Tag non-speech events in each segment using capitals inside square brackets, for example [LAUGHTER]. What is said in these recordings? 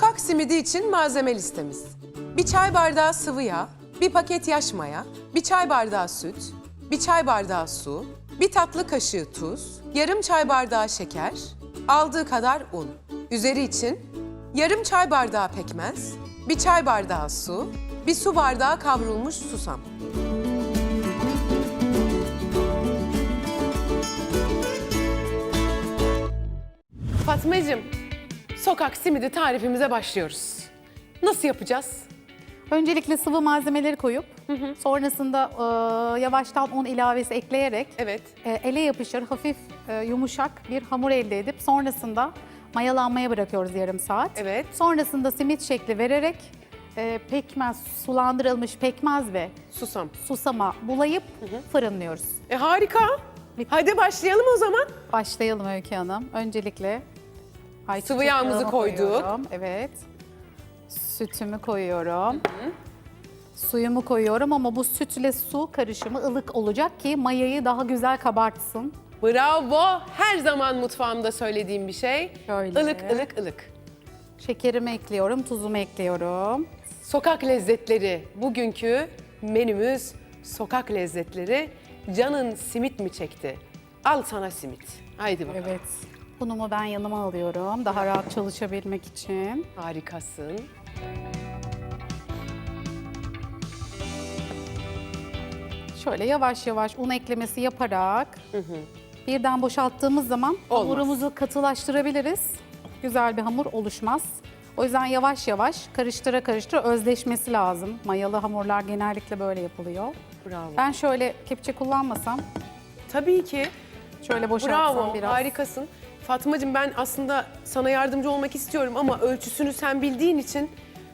Sokak simidi için malzeme listemiz. Bir çay bardağı sıvı yağ, bir paket yaş maya, bir çay bardağı süt, bir çay bardağı su, bir tatlı kaşığı tuz, yarım çay bardağı şeker, aldığı kadar un. Üzeri için yarım çay bardağı pekmez, bir çay bardağı su, bir su bardağı kavrulmuş susam. Fatmacığım, sokak simidi tarifimize başlıyoruz. Nasıl yapacağız? Öncelikle sıvı malzemeleri koyup sonrasında e, yavaştan un ilavesi ekleyerek Evet. e, ele yapışır hafif e, yumuşak bir hamur elde edip sonrasında mayalanmaya bırakıyoruz yarım saat. Evet. Sonrasında simit şekli vererek e, pekmez, sulandırılmış pekmez ve Susam. susama bulayıp fırınlıyoruz. E harika. Hadi başlayalım o zaman. Başlayalım Öykü Hanım. Öncelikle ayçiçek Sıvı yağımızı yağımı koyduk. koyuyorum. Evet. Sütümü koyuyorum. Suyumu koyuyorum ama bu sütle su karışımı ılık olacak ki mayayı daha güzel kabartsın. Bravo. Her zaman mutfağımda söylediğim bir şey. Şöyle. Ilık ılık ılık. Şekerimi ekliyorum, tuzumu ekliyorum. Sokak lezzetleri. Bugünkü menümüz sokak lezzetleri. Canın simit mi çekti? Al sana simit. Haydi bakalım. Evet. Unumu ben yanıma alıyorum daha rahat çalışabilmek için. Harikasın. Şöyle yavaş yavaş un eklemesi yaparak birden boşalttığımız zaman Olmaz. hamurumuzu katılaştırabiliriz. Güzel bir hamur oluşmaz. O yüzden yavaş yavaş karıştıra karıştıra özleşmesi lazım. Mayalı hamurlar genellikle böyle yapılıyor. Bravo. Ben şöyle kepçe kullanmasam, Tabii ki. şöyle boşaltsam Bravo. biraz. Harikasın. Fatmacığım ben aslında sana yardımcı olmak istiyorum ama ölçüsünü sen bildiğin için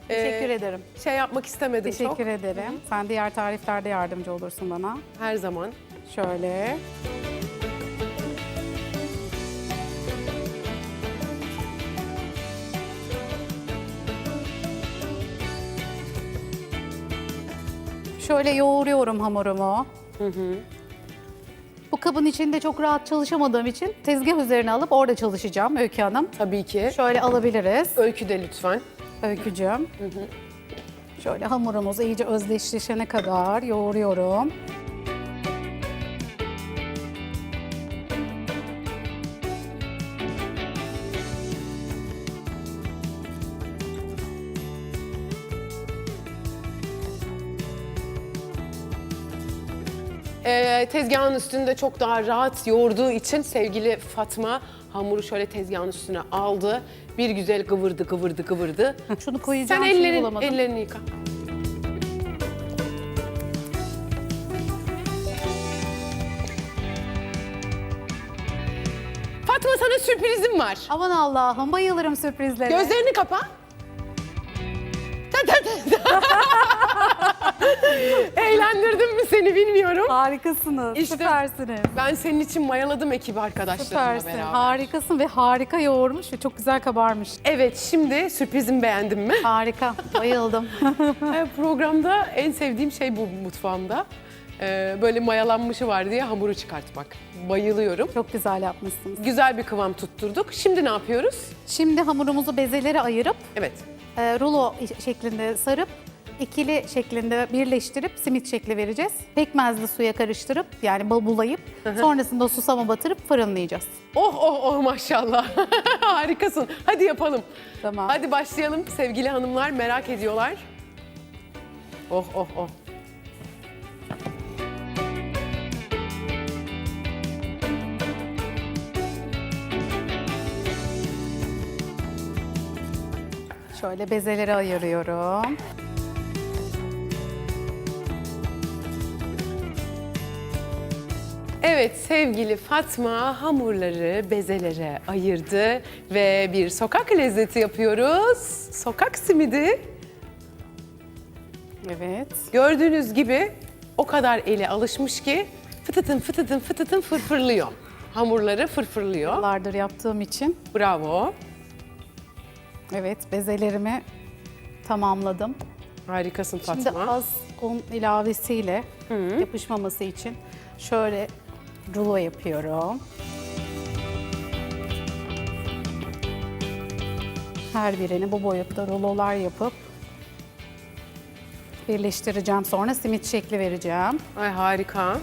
Teşekkür e, ederim. şey yapmak istemedim çok. Teşekkür ederim. Sen diğer tariflerde yardımcı olursun bana. Her zaman. Şöyle. Şöyle yoğuruyorum hamurumu. Bu kabın içinde çok rahat çalışamadığım için tezgah üzerine alıp orada çalışacağım Öykü Hanım. Tabii ki. Şöyle alabiliriz Öykü de lütfen. Öykücüğüm. Şöyle hamurumuz iyice özdeşleşene kadar yoğuruyorum. Ee, tezgahın üstünde çok daha rahat yoğurduğu için sevgili Fatma hamuru şöyle tezgahın üstüne aldı. Bir güzel kıvırdı kıvırdı kıvırdı. Şunu koyacağım Sen şeyi ellerin, bulamadım. ellerini yıka. Fatma sana sürprizim var. Aman Allah'ım bayılırım sürprizlere. Gözlerini kapa. Eğlendirdim mi seni bilmiyorum. Harikasınız, İşte- süpersiniz. Ben senin için mayaladım ekibi arkadaşlarımla Süpersin, beraber. harikasın ve harika yoğurmuş ve çok güzel kabarmış. Evet şimdi sürprizimi beğendin mi? Harika, [LAUGHS] bayıldım. Ee, Programda en sevdiğim şey bu mutfağımda. Ee, Böyle mayalanmışı var diye hamuru çıkartmak. Bayılıyorum. çok güzel yapmışsınız. Güzel bir kıvam tutturduk. Şimdi ne yapıyoruz? Şimdi hamurumuzu bezelere ayırıp, Evet. e, rulo şeklinde sarıp, ikili şeklinde birleştirip simit şekli vereceğiz. Pekmezli suya karıştırıp, yani bulayıp, sonrasında susama batırıp fırınlayacağız. Oh oh oh maşallah. [LAUGHS] Harikasın. Hadi yapalım. Tamam. Hadi başlayalım sevgili hanımlar merak ediyorlar. Oh oh oh. Şöyle bezelere ayırıyorum. Evet sevgili Fatma hamurları bezelere ayırdı ve bir sokak lezzeti yapıyoruz. Sokak simidi. Evet. Gördüğünüz gibi o kadar eli alışmış ki fıtıtın fıtıtın fıtıtın fırfırlıyor. Hamurları fırfırlıyor. Yıllardır yaptığım için. Bravo. Evet, bezelerimi tamamladım. Harikasın Fatma. Şimdi az un ilavesiyle yapışmaması için şöyle rulo yapıyorum. her birini bu boyutta rulolar yapıp birleştireceğim. Sonra simit şekli vereceğim. Ay harika.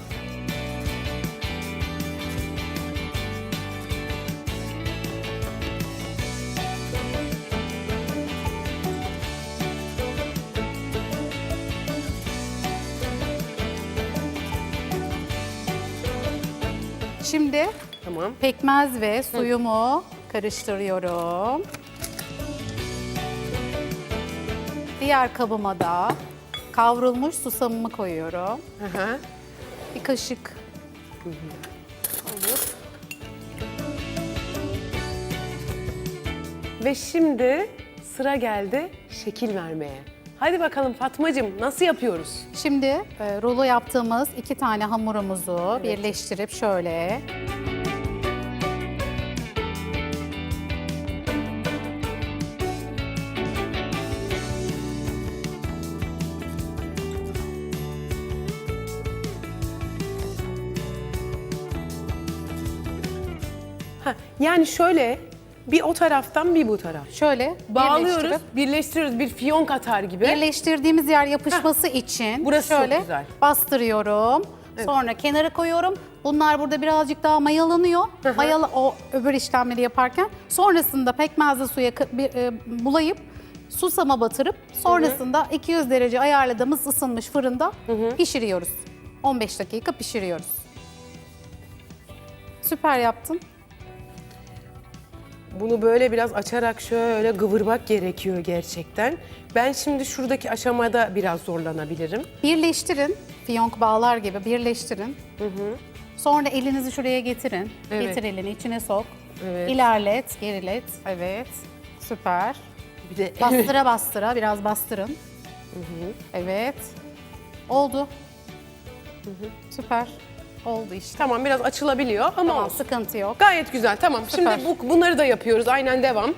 Şimdi Tamam. pekmez ve suyumu karıştırıyorum. Diğer kabıma da kavrulmuş susamımı koyuyorum. Hı. Bir kaşık Ve şimdi sıra geldi şekil vermeye. Hadi bakalım Fatmacığım nasıl yapıyoruz? Şimdi e, rulo yaptığımız iki tane hamurumuzu birleştirip şöyle yani şöyle bir o taraftan bir bu taraf. şöyle Bağlıyoruz, birleştirip- birleştiriyoruz bir fiyonk atar gibi. Birleştirdiğimiz yer yapışması için burası çok şöyle güzel. bastırıyorum. Sonra kenara koyuyorum. Bunlar burada birazcık daha mayalanıyor. Mayalı o öbür işlemleri yaparken sonrasında pekmezli suya kı- bir, e, bulayıp susama batırıp sonrasında 200 derece ayarladığımız ısınmış fırında pişiriyoruz. 15 dakika pişiriyoruz. Süper yaptın. Bunu böyle biraz açarak şöyle kıvırmak gerekiyor gerçekten. Ben şimdi şuradaki aşamada biraz zorlanabilirim. Birleştirin. Fiyonk bağlar gibi birleştirin. Sonra elinizi şuraya getirin. Evet. Getir elini içine sok. Evet. İlerlet, gerilet. Evet. Süper. Bir de Bastıra bastıra biraz bastırın. Evet. Oldu. Süper. Oldu işte. tamam biraz açılabiliyor ama Tamam, olsun. sıkıntı yok. Gayet güzel tamam. Süper. Şimdi bu, bunları da yapıyoruz. Aynen devam.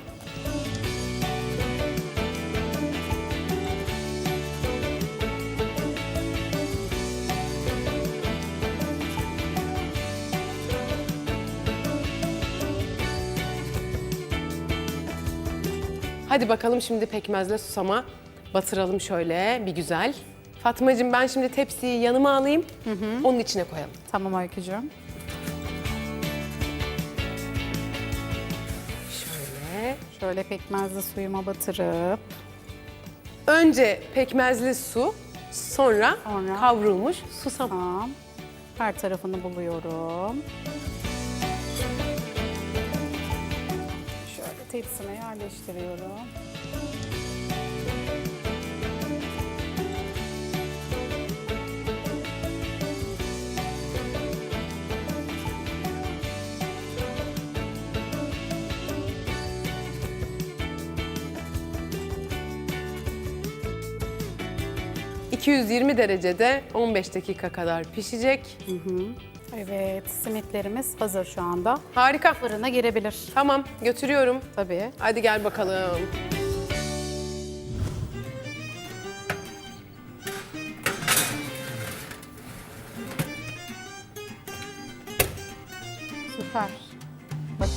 Hadi bakalım şimdi pekmezle susama batıralım şöyle bir güzel. Fatmacığım ben şimdi tepsiyi yanıma alayım. Onun içine koyalım. Tamam Öykücüğüm. Şöyle. Şöyle pekmezli suyuma batırıp Önce pekmezli su, sonra, Sonra. kavrulmuş susam. tamam. Her tarafını buluyorum. Şöyle tepsime yerleştiriyorum. 220 derecede 15 dakika kadar pişecek. Evet, simitlerimiz hazır şu anda. Harika. Fırına girebilir. Tamam, götürüyorum. Tabii. Hadi gel bakalım. Süper. Bak.